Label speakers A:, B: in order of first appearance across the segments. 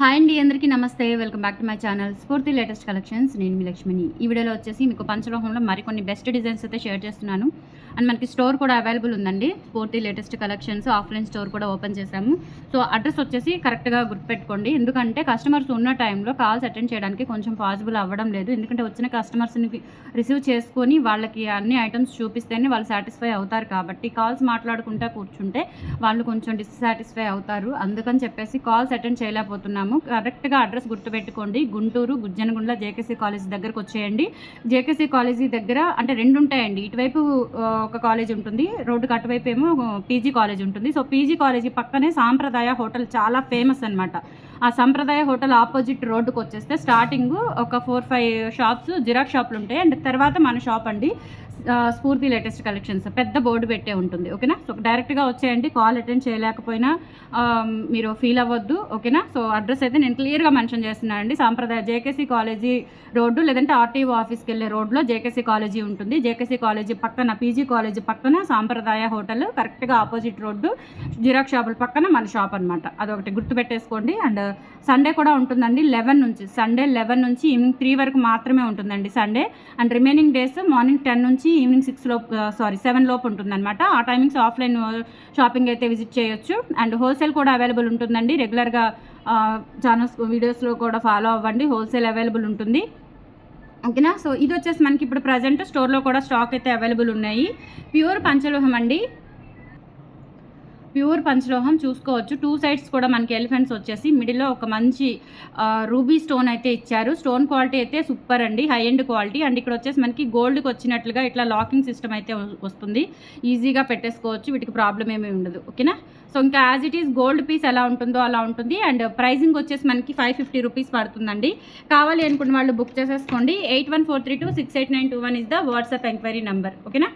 A: Hi అండి అందరికీ నమస్తే. Welcome back to my channel Spoorthi latest collections. నేను మీ లక్ష్మిని. ఈ వీడియోలో వచ్చేసి మీకు పంచలోహంలో మరికొన్ని బెస్ట్ డిజైన్స్ అయితే షేర్ చేస్తున్నాను. అండ్ మనకి స్టోర్ కూడా అవైలబుల్ ఉందండి. Spoorthi latest collections offline store కూడా ఓపెన్ చేశాము. సో అడ్రస్ వచ్చేసి కరెక్ట్గా గుర్తుపెట్టుకోండి. ఎందుకంటే కస్టమర్స్ ఉన్న టైంలో కాల్స్ అటెండ్ చేయడానికి కొంచెం పాసిబుల్ అవ్వడం లేదు. ఎందుకంటే వచ్చిన కస్టమర్స్ని రిసీవ్ చేసుకొని వాళ్ళకి అన్ని ఐటమ్స్ చూపిస్తేనే వాళ్ళు సాటిస్ఫై అవుతారు కాబట్టి కాల్స్ మాట్లాడుకుంటా కూర్చుంటే వాళ్ళు కొంచెం డిస్సాటిస్ఫై అవుతారు. అందుకని చెప్పేసి కాల్స్ అటెండ్ చేయలేకపోతున్నాము. కరెక్ట్గా అడ్రస్ గుర్తుపెట్టుకోండి. గుంటూరు గుజ్జనగుండ్ల జేకేసీ కాలేజ్ దగ్గరకు వచ్చేయండి. జేకేసీ కాలేజీ దగ్గర అంటే రెండు ఉంటాయండి ఇటువైపు ఒక కాలేజ్ ఉంటుంది. రోడ్డుకి అటువైపు ఏమో పీజీ కాలేజ్ ఉంటుంది. సో పీజీ కాలేజీ పక్కనే సాంప్రదాయ హోటల్ చాలా ఫేమస్ అన్నమాట. ఆ సంప్రదాయ హోటల్ ఆపోజిట్ రోడ్డుకి వచ్చేస్తే స్టార్టింగ్ ఒక ఫోర్ ఫైవ్ షాప్స్ జిరాక్స్ షాపులు ఉంటాయి. అండ్ తర్వాత మన షాప్ అండి. స్ఫూర్తి లేటెస్ట్ కలెక్షన్స్ పెద్ద బోర్డు పెట్టే ఉంటుంది ఓకేనా? సో డైరెక్ట్గా వచ్చేయండి కాల్ అటెండ్ చేయలేకపోయినా మీరు ఫీల్ అవ్వద్దు ఓకేనా? సో అడ్రస్ అయితే నేను క్లియర్గా మెన్షన్ చేస్తున్నానండి సాంప్రదాయ జేకేసీ కాలేజీ రోడ్డు లేదంటే ఆర్టీఓ ఆఫీస్కి వెళ్ళే రోడ్లో జేకేసీ కాలేజీ ఉంటుంది. జేకేసీ కాలేజీ పక్కన పీజీ కాలేజీ పక్కన సాంప్రదాయ హోటల్ కరెక్ట్గా ఆపోజిట్ రోడ్డు జిరాక్స్ షాపుల పక్కన మన షాప్ అనమాట అదొకటి గుర్తుపెట్టేసుకోండి. అండ్ సండే కూడా ఉంటుందండి లెవెన్ నుంచి సండే లెవెన్ నుంచి ఈవినింగ్ త్రీ వరకు మాత్రమే ఉంటుందండి Sunday. And remaining days morning ten నుంచి ఈవినింగ్ సిక్స్ లోపు సారీ సెవెన్ లోపు ఉంటుందన్నమాట. ఆ టైమింగ్స్ ఆఫ్లైన్ షాపింగ్ అయితే విజిట్ చేయొచ్చు. అండ్ హోల్సేల్ కూడా అవైలబుల్ ఉంటుందండి. రెగ్యులర్గా ఛానల్స్ వీడియోస్లో కూడా ఫాలో అవ్వండి. హోల్సేల్ అవైలబుల్ ఉంటుంది. ఓకేనా? సో ఇది వచ్చేసి మనకి ఇప్పుడు ప్రజెంట్ స్టోర్లో కూడా స్టాక్ అయితే అవైలబుల్ ఉన్నాయి. ప్యూర్ పంచలోహం అండి. ప్యూర్ పంచలోహం చూసుకోవచ్చు. టూ సైడ్స్ కూడా మనకి ఎలిఫెంట్స్ వచ్చేసి మిడిల్లో ఒక మంచి రూబీ స్టోన్ అయితే ఇచ్చారు. స్టోన్ క్వాలిటీ అయితే సూపర్ అండి. High end quality. అండ్ ఇక్కడ వచ్చేసి మనకి గోల్డ్కి వచ్చినట్లుగా ఇట్లా లాకింగ్ సిస్టమ్ అయితే వస్తుంది. ఈజీగా పెట్టేసుకోవచ్చు. వీటికి ప్రాబ్లం ఏమీ ఉండదు. ఓకేనా? సో ఇంకా as it is gold piece ఎలా ఉంటుందో అలా ఉంటుంది. అండ్ ప్రైజింగ్ వచ్చేసి మనకి ఫైవ్ ఫిఫ్టీ రూపీస్ పడుతుందండి. కావాలి అనుకున్న వాళ్ళు బుక్ చేసేసుకోండి. Eight one four three two six eight nine two one is the WhatsApp enquiry number. ఓకేనా?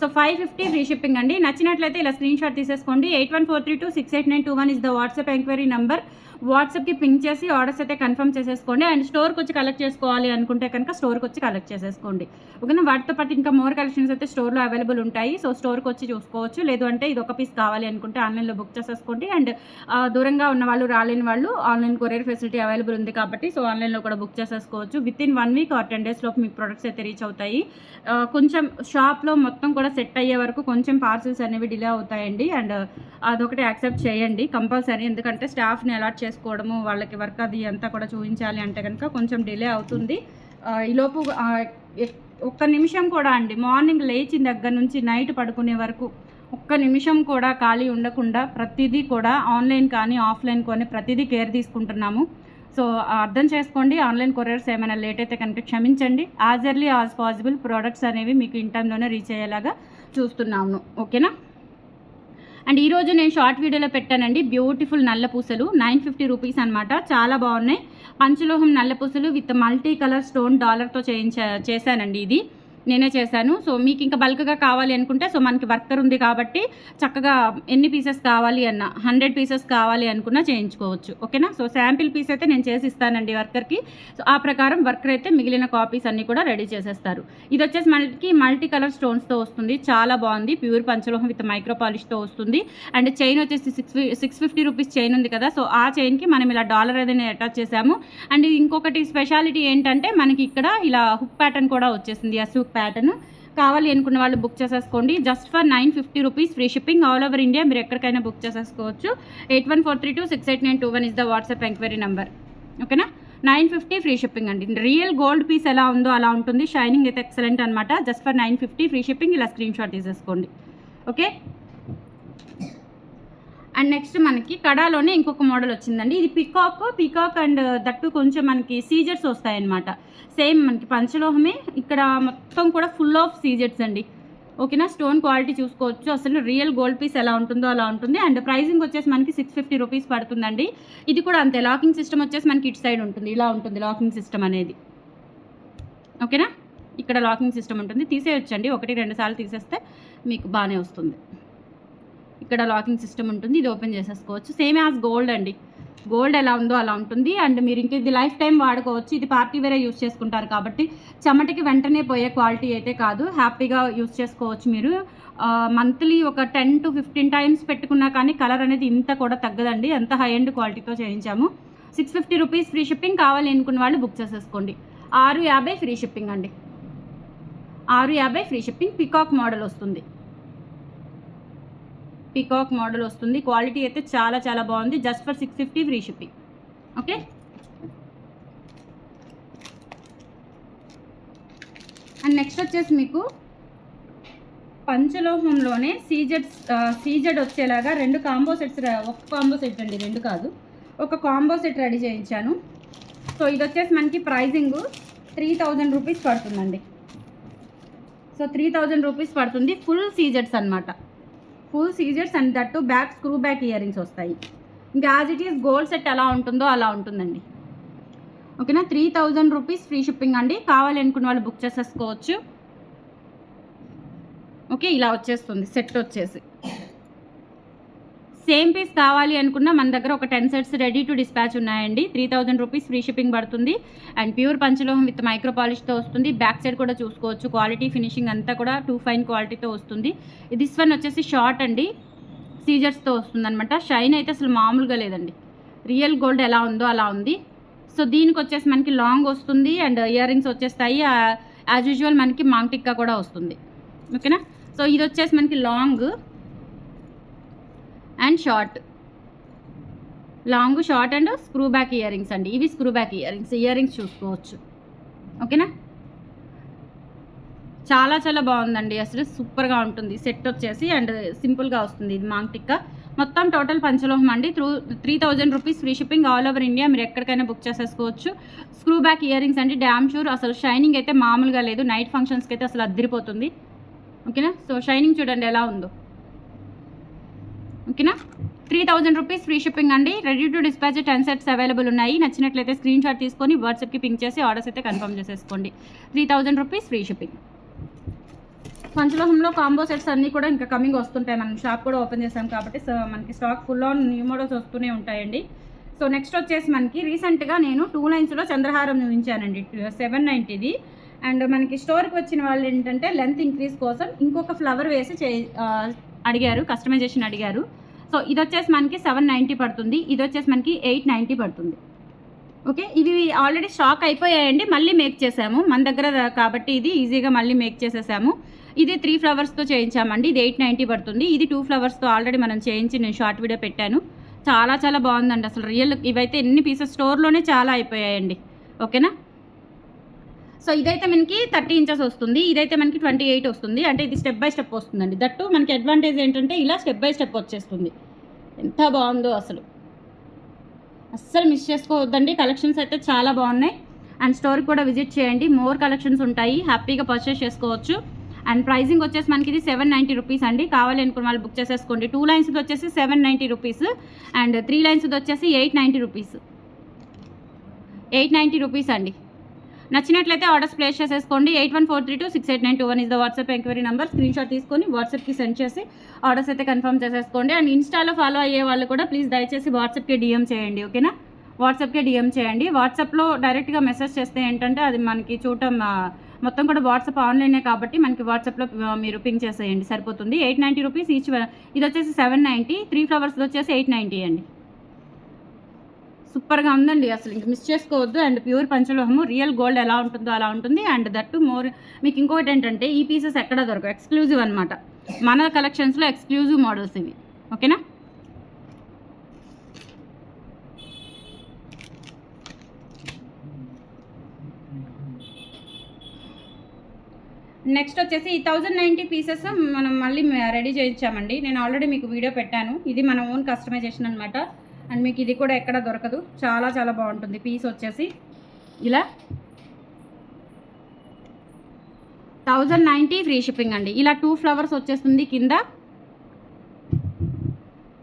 A: So five fifty free shipping అండి. నచ్చినట్లయితే ఇలా స్క్రీన్ షాట్ తీసేసుకోండి. Eight one four three two six eight nine two one is the WhatsApp enquiry number వాట్సాప్కి ping చేసి orders అయితే confirm చేసేసుకోండి. And స్టోర్కి వచ్చి కలెక్ట్ చేసుకోవాలి అనుకుంటే కనుక స్టోర్కి వచ్చి కలెక్ట్ చేసేసుకోండి. ఓకేనా? వాటితో పాటు ఇంకా మోర్ కలెక్షన్స్ అయితే స్టోర్లో అవైలబుల్ ఉంటాయి. సో స్టోర్కి వచ్చి చూసుకోవచ్చు. లేదు అంటే ఇది ఒక పీస్ కావాలి అనుకుంటే ఆన్లైన్లో బుక్ చేసేసుకోండి. అండ్ దూరంగా ఉన్న వాళ్ళు రాలేని వాళ్ళు ఆన్లైన్ కొరియర్ ఫెసిలిటీ అవైలబుల్ ఉంది కాబట్టి సో ఆన్లైన్లో కూడా బుక్ చేసేసుకోవచ్చు. Within one week or ten days లోపు మీకు ప్రొడక్ట్స్ అయితే రీచ్ అవుతాయి. కొంచెం షాప్లో మొత్తం కూడా సెట్ అయ్యే వరకు కొంచెం పార్సిల్స్ అనేవి డిలే అవుతాయండి. అండ్ అదొకటి యాక్సెప్ట్ చేయండి కంపల్సరీ ఎందుకంటే స్టాఫ్ని అలాట్ చేసుకోవడము వాళ్ళకి వర్క్ అది అంతా కూడా చూపించాలి అంటే కనుక కొంచెం డిలే అవుతుంది. ఈలోపు ఒక్క నిమిషం కూడా అండి మార్నింగ్ లేచిన దగ్గర నుంచి నైట్ పడుకునే వరకు ఒక్క నిమిషం కూడా ఖాళీ ఉండకుండా ప్రతిదీ కూడా ఆన్లైన్ కానీ ఆఫ్లైన్ కానీ ప్రతిదీ కేర్ తీసుకుంటున్నాము. సో అర్థం చేసుకోండి ఆన్లైన్ కొరియర్స్ ఏమైనా లేట్ అయితే కనుక క్షమించండి. As early as possible products అనేవి మీకు ఇన్ టైంలోనే రీచ్ అయ్యేలాగా చూస్తున్నాము. ఓకేనా అండ్ ఈరోజు నేను షార్ట్ వీడియోలో పెట్టానండి. బ్యూటిఫుల్ నల్ల పూసలు. నైన్ ఫిఫ్టీ రూపీస్ అనమాట చాలా బాగున్నాయి. పంచలోహం నల్ల పూసలు విత్ మల్టీ కలర్ స్టోన్ డాలర్తో చేయించా చేశానండి ఇది. నేనే చేశాను. సో మీకు ఇంకా బల్క్గా కావాలి అనుకుంటే సో మనకి వర్కర్ ఉంది కాబట్టి చక్కగా ఎన్ని పీసెస్ కావాలి అన్న హండ్రెడ్ పీసెస్ కావాలి అనుకున్నా చేయించుకోవచ్చు. ఓకేనా? సో శాంపిల్ పీస్ అయితే నేను చేసి ఇస్తానండి వర్కర్కి. సో ఆ ప్రకారం వర్కర్ అయితే మిగిలిన కాపీస్ అన్నీ కూడా రెడీ చేసేస్తారు. ఇది వచ్చేసి మనకి మల్టీ కలర్ స్టోన్స్తో వస్తుంది. చాలా బాగుంది. ప్యూర్ పంచలోహం విత్ మైక్రో పాలిష్తో వస్తుంది. అండ్ చైన్ వచ్చేసి six six fifty rupees chain ఉంది కదా సో ఆ చైన్కి మనం ఇలా డాలర్ ఏదైనా అటాచ్ చేసాము అండ్ ఇంకొకటి స్పెషాలిటీ ఏంటంటే మనకి ఇక్కడ ఇలా హుక్ ప్యాటర్న్ కూడా వచ్చేసింది. ఆ సూక్ ప్యాటర్న్ కావాలి అనుకున్న వాళ్ళు బుక్ చేసేసుకోండి. Just for nine fifty rupees free shipping all over India మీరు ఎక్కడికైనా బుక్ చేసేసుకోవచ్చు. Eight one four three two six eight nine two one is the WhatsApp enquiry number ఓకేనా నైన్ ఫిఫ్టీ ఫ్రీ షిప్పింగ్ అండి. Real gold piece ఎలా ఉందో అలా ఉంటుంది. Shining అయితే ఎక్సలెంట్ అనమాట just for nine fifty free shipping ఇలా స్క్రీన్ షాట్ తీసేసుకోండి. ఓకే అండ్ నెక్స్ట్ మనకి కడాలోనే ఇంకొక మోడల్ వచ్చిందండి. ఇది పికాక్ పికాక్ అండ్ దట్టు కొంచెం మనకి సీజర్స్ వస్తాయన్నమాట. సేమ్ మనకి పంచలోహమే. ఇక్కడ మొత్తం కూడా ఫుల్ ఆఫ్ సీజర్స్ అండి. ఓకేనా స్టోన్ క్వాలిటీ చూసుకోవచ్చు. అసలు రియల్ గోల్డ్ పీస్ ఎలా ఉంటుందో అలా ఉంటుంది. అండ్ ప్రైసింగ్ వచ్చేసి మనకి సిక్స్ ఫిఫ్టీ రూపీస్ పడుతుందండి. ఇది కూడా అంతే. లాకింగ్ సిస్టమ్ వచ్చేసి మనకి ఇటు సైడ్ ఉంటుంది. ఇలా ఉంటుంది లాకింగ్ సిస్టమ్ అనేది. ఓకేనా ఇక్కడ లాకింగ్ సిస్టమ్ ఉంటుంది. తీసేయొచ్చండి. ఒకటి రెండు సార్లు తీసేస్తే మీకు బాగానే వస్తుంది. ఇక్కడ లాకింగ్ సిస్టమ్ ఉంటుంది ఇది ఓపెన్ చేసేసుకోవచ్చు. సేమ్ యాజ్ గోల్డ్ అండి. గోల్డ్ ఎలా ఉందో అలా ఉంటుంది. అండ్ మీరు ఇంక ఇది లైఫ్ టైం వాడుకోవచ్చు. ఇది పార్టీ వేరే యూస్ చేసుకుంటారు కాబట్టి చెమటకి వెంటనే పోయే క్వాలిటీ అయితే కాదు. హ్యాపీగా యూస్ చేసుకోవచ్చు మీరు. మంత్లీ ఒక టెన్ టు ఫిఫ్టీన్ టైమ్స్ పెట్టుకున్నా కానీ కలర్ అనేది ఇంత కూడా తగ్గదండి. ఎంత హై అండ్ క్వాలిటీతో చేయించాము. Six fifty rupees free shipping కావాలి అనుకున్న వాళ్ళు బుక్ చేసేసుకోండి. ఆరు యాభై ఫ్రీ షిప్పింగ్ అండి. ఆరు యాభై ఫ్రీ షిప్పింగ్ పికాక్ మోడల్ వస్తుంది. పికాక్ మోడల్ వస్తుంది. క్వాలిటీ అయితే చాలా చాలా బాగుంది. Just for six fifty free shipping okay and next వచ్చేసి మీకు పంచలోహంలోనే సీజెడ్ సీజెడ్ వచ్చేలాగా రెండు కాంబో సెట్స్ ఒక కాంబో సెట్ అండి రెండు కాదు. ఒక కాంబో సెట్ రెడీ చేయించాను. సో ఇది వచ్చేసి మనకి ప్రైజింగ్ త్రీ థౌజండ్ రూపీస్ పడుతుందండి. సో త్రీ థౌజండ్ రూపీస్ పడుతుంది. ఫుల్ సీజెడ్స్ అనమాట full scissors and that back screw back earrings వస్తాయి. ఇంకా as it is gold set ఎలా ఉంటుందో అలా ఉంటుందండి. ఓకేనా three thousand rupees free shipping అండి. కావాలి అనుకున్న వాళ్ళు బుక్ చేసేసుకోవచ్చు. ఓకే ఇలా వచ్చేస్తుంది. సెట్ వచ్చేసి. సేమ్ పీస్ కావాలి అనుకున్న మన దగ్గర ఒక ten sets ready to dispatch ఉన్నాయండి. Three thousand rupees free shipping పడుతుంది. అండ్ ప్యూర్ పంచలోహం విత్ మైక్రో పాలిష్తో వస్తుంది. బ్యాక్ సైడ్ కూడా చూసుకోవచ్చు. క్వాలిటీ ఫినిషింగ్ అంతా కూడా టూ ఫైన్ క్వాలిటీతో వస్తుంది. దిస్ వన్ వచ్చేసి షార్ట్ అండి. సీజర్స్తో వస్తుంది అనమాట షైన్ అయితే అసలు మామూలుగా లేదండి. రియల్ గోల్డ్ ఎలా ఉందో అలా ఉంది. సో దీనికి వచ్చేసి మనకి లాంగ్ వస్తుంది అండ్ ఇయర్ రింగ్స్ వచ్చేస్తాయి. యాజ్ యూజువల్ మనకి మాంగ్ టిక్కా కూడా వస్తుంది. ఓకేనా? సో ఇది వచ్చేసి మనకి long. And short. Long short and screw back earrings అండి. ఇవి screw back earrings earrings చూసుకోవచ్చు. ఓకేనా? చాలా చాలా బాగుందండి. అసలు సూపర్గా ఉంటుంది. సెట్ వచ్చేసి అండ్ సింపుల్గా వస్తుంది ఇది మాంగ్ టిక్క. మొత్తం టోటల్ పంచలోహం అండి. Through three thousand rupees free shipping all over India. మీరు ఎక్కడికైనా బుక్ చేసేసుకోవచ్చు. స్క్రూ బ్యాక్ ఇయర్ రింగ్స్ అండి. Damn sure. అసలు షైనింగ్ అయితే మామూలుగా లేదు. నైట్ ఫంక్షన్స్కి అయితే అసలు అద్దరిపోతుంది. ఓకేనా? సో షైనింగ్ చూడండి ఎలా ఉందో. ఓకేనా? Three thousand rupees free shipping అండి. Ready to dispatch ten sets available ఉన్నాయి. నచ్చినట్లయితే స్క్రీన్ షాట్ తీసుకొని వాట్సాప్కి పింక్ చేసి ఆర్డర్స్ అయితే కన్ఫర్మ్ చేసేసుకోండి. Three thousand rupees free shipping పంచలోహంలో combo sets అన్నీ కూడా ఇంకా కమింగ్ వస్తుంటాయి. మనం షాప్ కూడా ఓపెన్ చేసాం కాబట్టి సో మనకి stock full on new models వస్తూనే ఉంటాయండి. సో నెక్స్ట్ వచ్చేసి మనకి రీసెంట్గా నేను టూ లైన్స్లో చంద్రహారం చూపించానండి. సెవెన్ నైంటీది అండ్ మనకి స్టోర్కి వచ్చిన వాళ్ళు ఏంటంటే లెంత్ ఇంక్రీజ్ కోసం ఇంకొక ఫ్లవర్ వేసి చే అడిగారు కస్టమైజేషన్ అడిగారు. సో ఇది వచ్చేసి మనకి సెవెన్ నైంటీ పడుతుంది. ఇది వచ్చేసి మనకి ఎయిట్ నైంటీ పడుతుంది. ఓకే ఇవి ఆల్రెడీ షాక్ అయిపోయాయండి మళ్ళీ మేక్ చేసాము. మన దగ్గర కాబట్టి ఇది ఈజీగా మళ్ళీ మేక్ చేసేసాము. ఇది త్రీ ఫ్లవర్స్తో చేయించామండి. ఇది ఎయిట్ నైంటీ పడుతుంది. ఇది టూ ఫ్లవర్స్తో ఆల్రెడీ మనం చేయించి నేను షార్ట్ వీడియో పెట్టాను. చాలా చాలా బాగుందండి. అసలు రియల్ ఇవైతే ఎన్ని పీసెస్ స్టోర్లోనే చాలా అయిపోయాయండి. ఓకేనా సో ఇదైతే మనకి థర్టీ ఇంచెస్ వస్తుంది. ఇదైతే మనకి ట్వంటీ ఎయిట్ వస్తుంది. అంటే ఇది స్టెప్ బై స్టెప్ వస్తుందండి. దట్టు మనకి అడ్వాంటేజ్ ఏంటంటే ఇలా స్టెప్ బై స్టెప్ వచ్చేస్తుంది. ఎంత బాగుందో అసలు. అస్సలు మిస్ చేసుకోవద్దండి. కలెక్షన్స్ అయితే చాలా బాగున్నాయి. అండ్ స్టోర్కి కూడా విజిట్ చేయండి. మోర్ కలెక్షన్స్ ఉంటాయి. హ్యాపీగా పర్చేస్ చేసుకోవచ్చు. అండ్ ప్రైజింగ్ వచ్చేసి మనకి ఇది సెవెన్ నైంటీ రూపీస్ అండి. కావాలి అనుకున్న వాళ్ళు బుక్ చేసేసుకోండి. టూ లైన్స్ది వచ్చేసి seven ninety rupees. And three లైన్స్ది వచ్చేసి eight ninety rupees. Eight ninety rupees అండి. నచ్చినట్లయితే ఆర్డర్స్ ప్లేస్ చేసేసుకోండి. Eight one four three two six eight nine two one is the WhatsApp enquiry number. Screen shot తీసుకొని వాట్సాప్కి send చేసి orders అయితే confirm చేసేసుకోండి. And ఇన్స్టాలో ఫాలో అయ్యే వాళ్ళు కూడా ప్లీజ్ దయచేసి వాట్సాప్కి డిఎం చేయండి ఓకేనా వాట్సాప్కే డిఎం చేయండి. వాట్సాప్లో డైరెక్ట్గా మెసేజ్ చేస్తే ఏంటంటే అది మనకి చూడటం మొత్తం కూడా వాట్సాప్ ఆన్లైనే కాబట్టి మనకి వాట్సాప్లో మీరు పింగ్ చేసేయండి. సరిపోతుంది. ఎయిట్ నైంటీ రూపీస్ ఈచ్ ఇది వచ్చేసి సెవెన్ నైంటీ త్రీ ఫ్లవర్స్ వచ్చేసి ఎయిట్ నైంటీ అండి. సూపర్గా ఉందండి. అసలు ఇంక మిస్ చేసుకోవద్దు. And pure పంచలోహము. రియల్ గోల్డ్ ఎలా ఉంటుందో అలా ఉంటుంది. అండ్ దట్టు మోర్ మీకు ఇంకోటి ఏంటంటే ఈ పీసెస్ ఎక్కడ దొరకవు. ఎక్స్క్లూజివ్ అనమాట మన కలెక్షన్స్లో ఎక్స్క్లూజివ్ మోడల్స్ ఇవి. ఓకేనా? నెక్స్ట్ వచ్చేసి ఈ థౌజండ్ నైంటీ పీసెస్ మనం మళ్ళీ రెడీ చేయించామండి. నేను ఆల్రెడీ మీకు వీడియో పెట్టాను. ఇది మన ఓన్ కస్టమైజేషన్ అనమాట అండ్ మీకు ఇది కూడా ఎక్కడ దొరకదు. చాలా చాలా బాగుంటుంది. పీస్ వచ్చేసి ఇలా. థౌజండ్ నైంటీ ఫ్రీ షిప్పింగ్ అండి. ఇలా టూ ఫ్లవర్స్ వచ్చేస్తుంది కింద.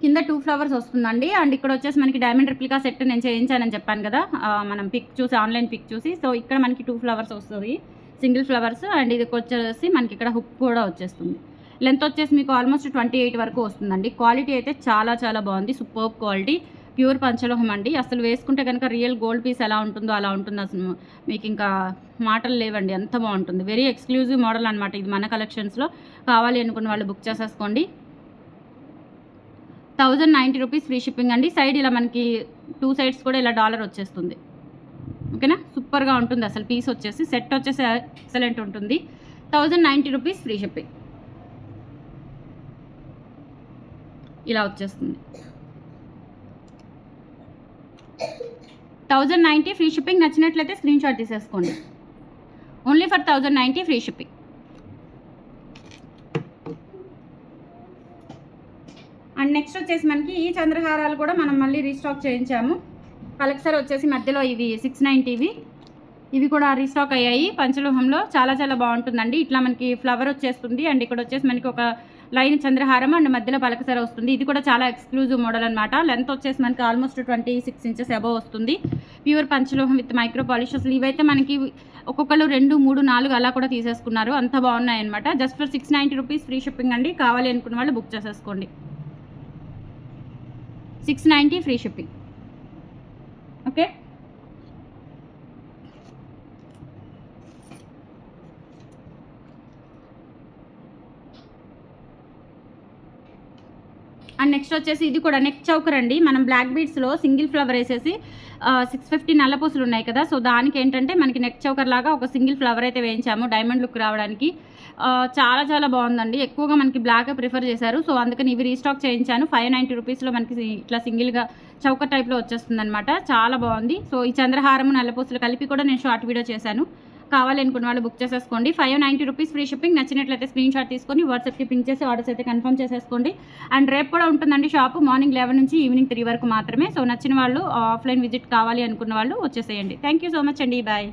A: కింద టూ ఫ్లవర్స్ వస్తుందండి. అండ్ ఇక్కడ వచ్చేసి మనకి డైమండ్ రిప్లికా సెట్ నేను చేయించానని చెప్పాను కదా. మనం పిక్ చూసి ఆన్లైన్ పిక్ చూసి. సో ఇక్కడ మనకి టూ ఫ్లవర్స్ వస్తుంది. Single flowers. అండ్ ఇది వచ్చేసి మనకి ఇక్కడ హుక్ కూడా వచ్చేస్తుంది. లెంత్ వచ్చేసి మీకు ఆల్మోస్ట్ ట్వంటీ ఎయిట్ వరకు వస్తుందండి. క్వాలిటీ అయితే చాలా చాలా బాగుంది. Super quality. ప్యూర్ పంచలోహం అండి. అసలు వేసుకుంటే కనుక రియల్ గోల్డ్ పీస్ ఎలా ఉంటుందో అలా ఉంటుంది అసలు. మీకు ఇంకా మాటలు లేవండి. అంత బాగుంటుంది. వెరీ ఎక్స్క్లూజివ్ మోడల్ అనమాట ఇది మన కలెక్షన్స్లో కావాలి అనుకున్న వాళ్ళు బుక్ చేసేసుకోండి. Thousand ninety rupees free shipping అండి. సైడ్ ఇలా మనకి టూ సైడ్స్ కూడా ఇలా డాలర్ వచ్చేస్తుంది. ఓకేనా సూపర్గా ఉంటుంది అసలు పీస్ వచ్చేసి. సెట్ వచ్చేసి ఎక్సలెంట్ ఉంటుంది. Thousand ninety rupees free shipping ఇలా వచ్చేస్తుంది. థౌజండ్ నైంటీ ఫ్రీ షిప్పింగ్ నచ్చినట్లయితే స్క్రీన్ షాట్ తీసేసుకోండి. Only for thousand ninety free shipping and next వచ్చేసి మనకి ఈ చంద్రహారాలు కూడా మనం మళ్ళీ రీస్టాక్ చేయించాము. పలక్సర్ వచ్చేసి మధ్యలో ఇవి సిక్స్ నైంటీవి ఇవి. కూడా రీస్టాక్ అయ్యాయి. పంచలోహంలో చాలా చాలా బాగుంటుందండి. ఇట్లా మనకి ఫ్లవర్ వచ్చేస్తుంది. అండ్ ఇక్కడ వచ్చేసి మనకి ఒక లైన్ చంద్రహారం అండ్ మధ్యలో పలకసర వస్తుంది. ఇది కూడా చాలా ఎక్స్క్లూజివ్ మోడల్ అనమాట లెంత్ వచ్చేసి మనకి almost twenty six inches above వస్తుంది. ప్యూర్ పంచలోహం విత్ మైక్రో పాలిష్ అసలు ఇవైతే మనకి ఒక్కొక్కరు రెండు మూడు నాలుగు అలా కూడా తీసేసుకున్నారు. అంత బాగున్నాయి అనమాట just for six ninety rupees free shipping అండి. కావాలి అనుకున్న వాళ్ళు బుక్ చేసేసుకోండి. Six ninety free shipping okay and next వచ్చేసి ఇది కూడా నెక్ చౌకర్ అండి. మనం బ్లాక్ బీడ్స్లో సింగిల్ ఫ్లవర్ వేసేసి సిక్స్ ఫిఫ్టీ నల్లపూసలు ఉన్నాయి కదా. సో దానికి ఏంటంటే మనకి నెక్ చౌకర్ లాగా ఒక సింగిల్ ఫ్లవర్ అయితే వేయించాము డైమండ్ లుక్ రావడానికి. చాలా చాలా బాగుందండి. ఎక్కువగా మనకి బ్లాక్ ప్రిఫర్ చేశారు. సో అందుకని ఇవి రీస్టాక్ చేయించాను. ఫైవ్ నైంటీ రూపీస్లో మనకి ఇట్లా సింగిల్గా చౌకర్ టైప్లో వచ్చేస్తుంది అనమాట చాలా బాగుంది. సో ఈ చంద్రహారము నల్లపూసలు కలిపి కూడా నేను షార్ట్ వీడియో చేశాను. కావాలనుకున్న వాళ్ళు బుక్ చేసేసుకోండి. Five ninety rupees free shipping నచ్చినట్లయితే స్క్రీన్ షాట్ తీసుకొని వాట్సాప్కి పింక్ చేసి ఆర్డర్స్ అయితే కన్ఫర్మ్ చేసేసుకోండి. అండ్ రేపు కూడా ఉంటుందండి షాప్ మార్నింగ్ లెవెన్ నుంచి ఈవినింగ్ త్రీ వరకు మాత్రమే. సో నచ్చిన వాళ్ళు ఆఫ్లైన్ విజిట్ కావాలి అనుకున్న వాళ్ళు వచ్చేసేయండి. థ్యాంక్ యూ సో మచ్ అండి. బాయ్